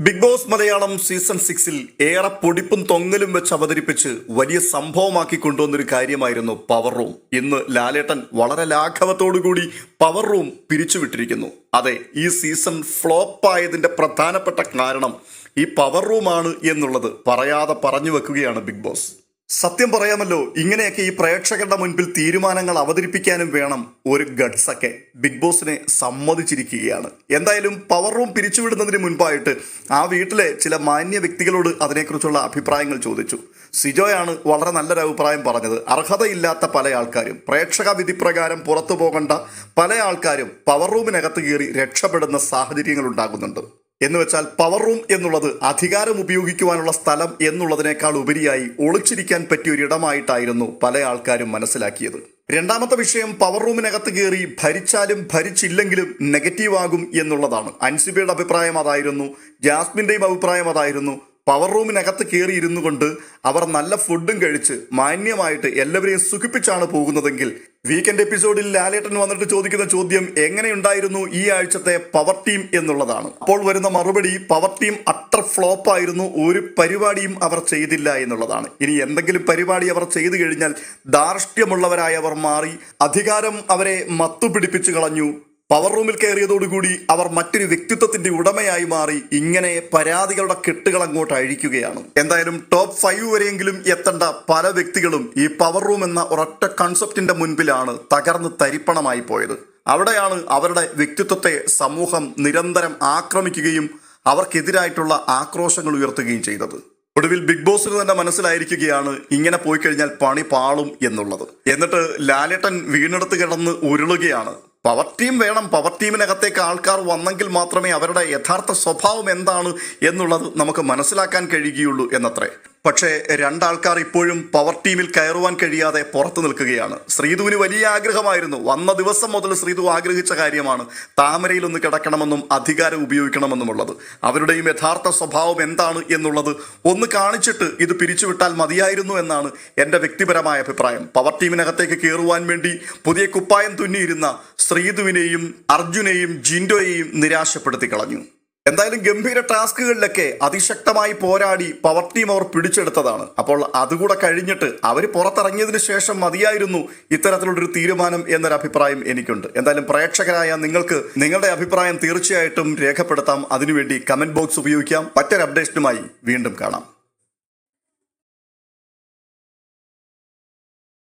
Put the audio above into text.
Big boss Malayalam season സിക്സിൽ ഏറെ പൊടിപ്പും തൊങ്ങലും വെച്ച് അവതരിപ്പിച്ച് വലിയ സംഭവമാക്കി കൊണ്ടുവന്നൊരു കാര്യമായിരുന്നു പവർ റൂം. ഇന്ന് ലാലേട്ടൻ വളരെ ലാഘവത്തോടുകൂടി പവർ റൂം പിരിച്ചുവിട്ടിരിക്കുന്നു. അതെ ഈ സീസൺ ഫ്ലോപ്പായതിന്റെ പ്രധാനപ്പെട്ട കാരണം ഈ പവർ റൂമാണ് എന്നുള്ളത് പറയാതെ പറഞ്ഞു വെക്കുകയാണ് ബിഗ് ബോസ്. സത്യം പറയാമല്ലോ ഇങ്ങനെയൊക്കെ ഈ പ്രേക്ഷകരുടെ മുൻപിൽ തീരുമാനങ്ങൾ അവതരിപ്പിക്കാനും വേണം ഒരു ഗഡ്സൊക്കെ. ബിഗ് ബോസിനെ സമ്മതിച്ചിരിക്കുകയാണ്. എന്തായാലും പവർ റൂം പിരിച്ചുവിടുന്നതിന് മുൻപായിട്ട് ആ വീട്ടിലെ ചില മാന്യ വ്യക്തികളോട് അതിനെക്കുറിച്ചുള്ള അഭിപ്രായങ്ങൾ ചോദിച്ചു. സിജോയാണ് വളരെ നല്ലൊരു അഭിപ്രായം പറഞ്ഞത്. അർഹതയില്ലാത്ത പല ആൾക്കാരും പ്രേക്ഷക വിധി പ്രകാരം പുറത്തു പോകേണ്ട പല ആൾക്കാരും പവർ റൂമിനകത്ത് കയറി രക്ഷപ്പെടുന്ന സാഹചര്യങ്ങൾ ഉണ്ടാകുന്നുണ്ട്. എന്ന് വെച്ചാൽ പവർ റൂം എന്നുള്ളത് അധികാരം ഉപയോഗിക്കുവാനുള്ള സ്ഥലം എന്നുള്ളതിനേക്കാൾ ഉപരിയായി ഒളിച്ചിരിക്കാൻ പറ്റിയ ഒരു ഇടമായിട്ടായിരുന്നു പല ആൾക്കാരും മനസ്സിലാക്കിയത്. രണ്ടാമത്തെ വിഷയം പവർ റൂമിനകത്ത് കയറി ഭരിച്ചാലും ഭരിച്ചില്ലെങ്കിലും നെഗറ്റീവ് ആകും എന്നുള്ളതാണ്. അൻസിബിയുടെ അഭിപ്രായം അതായിരുന്നു ജാസ്മിന്റെയും അഭിപ്രായം അതായിരുന്നു. പവർ റൂമിനകത്ത് കയറി ഇരുന്നു കൊണ്ട് അവർ നല്ല ഫുഡും കഴിച്ച് മാന്യമായിട്ട് എല്ലാവരെയും സുഖിപ്പിച്ചാണ് പോകുന്നതെങ്കിൽ വീക്കെൻഡ് എപ്പിസോഡിൽ ലാലേട്ടൻ വന്നിട്ട് ചോദിക്കുന്ന ചോദ്യം എങ്ങനെയുണ്ടായിരുന്നു ഈ ആഴ്ചത്തെ പവർ ടീം എന്നുള്ളതാണ്. അപ്പോൾ വരുന്ന മറുപടി പവർ ടീം അത്ര ഫ്ലോപ്പ് ആയിരുന്നു ഒരു പരിപാടിയും അവർ ചെയ്തില്ല എന്നുള്ളതാണ്. ഇനി എന്തെങ്കിലും പരിപാടി അവർ ചെയ്തു കഴിഞ്ഞാൽ ധാർഷ്ട്യമുള്ളവരായി അവർ മാറി അധികാരം അവരെ മത്തുപിടിപ്പിച്ചു കളഞ്ഞു പവർ റൂമിൽ കയറിയതോടുകൂടി അവർ മറ്റൊരു വ്യക്തിത്വത്തിന്റെ ഉടമയായി മാറി ഇങ്ങനെ പരാതികളുടെ കെട്ടുകൾ അങ്ങോട്ട് അഴിക്കുകയാണ്. എന്തായാലും ടോപ്പ് ഫൈവ് വരെയെങ്കിലും എത്തേണ്ട പല വ്യക്തികളും ഈ പവർ റൂം എന്ന ഒരൊറ്റ കൺസെപ്റ്റിന്റെ മുൻപിലാണ് തകർന്ന് തരിപ്പണമായി പോയത്. അവിടെയാണ് അവരുടെ വ്യക്തിത്വത്തെ സമൂഹം നിരന്തരം ആക്രമിക്കുകയും അവർക്കെതിരായിട്ടുള്ള ആക്രോശങ്ങൾ ഉയർത്തുകയും ചെയ്തത്. ഒടുവിൽ ബിഗ് ബോസിന് തന്നെ മനസ്സിലായിരിക്കുകയാണ് ഇങ്ങനെ പോയി കഴിഞ്ഞാൽ പണി പാളും എന്നുള്ളത്. എന്നിട്ട് ലാലേട്ടൻ വീണെടുത്ത് കിടന്ന് ഉരുളുകയാണ്. പവർ ടീം വേണം. പവർ ടീമിനകത്തേക്ക് ആൾക്കാർ വന്നെങ്കിൽ മാത്രമേ അവരുടെ യഥാർത്ഥ സ്വഭാവം എന്താണ് എന്നുള്ളത് നമുക്ക് മനസ്സിലാക്കാൻ കഴിയുകയുള്ളൂ എന്നത്രേ. പക്ഷേ രണ്ടാൾക്കാർ ഇപ്പോഴും പവർ ടീമിൽ കയറുവാൻ കഴിയാതെ പുറത്തു നിൽക്കുകയാണ്. ശ്രീധുവിന് വലിയ ആഗ്രഹമായിരുന്നു. വന്ന ദിവസം മുതൽ ശ്രീധു ആഗ്രഹിച്ച കാര്യമാണ് താമരയിൽ ഒന്ന് കിടക്കണമെന്നും അധികാരം ഉപയോഗിക്കണമെന്നുമുള്ളത്. അവരുടെയും യഥാർത്ഥ സ്വഭാവം എന്താണ് എന്നുള്ളത് ഒന്ന് കാണിച്ചിട്ട് ഇത് പിരിച്ചുവിട്ടാൽ മതിയായിരുന്നു എന്നാണ് എന്റെ വ്യക്തിപരമായ അഭിപ്രായം. പവർ ടീമിനകത്തേക്ക് കയറുവാൻ വേണ്ടി പുതിയ കുപ്പായം തുന്നിയിരുന്ന ശ്രീധുവിനെയും അർജുനെയും ജിൻഡോയെയും നിരാശപ്പെടുത്തി കളഞ്ഞു. എന്തായാലും ഗംഭീര ടാസ്കുകളിലൊക്കെ അതിശക്തമായി പോരാടി പവർ ടീം അവർ പിടിച്ചെടുത്തതാണ്. അപ്പോൾ അതുകൂടെ കഴിഞ്ഞിട്ട് അവർ പുറത്തിറങ്ങിയതിന് ശേഷം മതിയായിരുന്നു ഇത്തരത്തിലുള്ളൊരു തീരുമാനം എന്നൊരു അഭിപ്രായം എനിക്കുണ്ട്. എന്തായാലും പ്രേക്ഷകരായ നിങ്ങൾക്ക് നിങ്ങളുടെ അഭിപ്രായം തീർച്ചയായിട്ടും രേഖപ്പെടുത്താം. അതിനുവേണ്ടി കമന്റ് ബോക്സ് ഉപയോഗിക്കാം. മറ്റൊരു അപ്ഡേഷനുമായി വീണ്ടും കാണാം.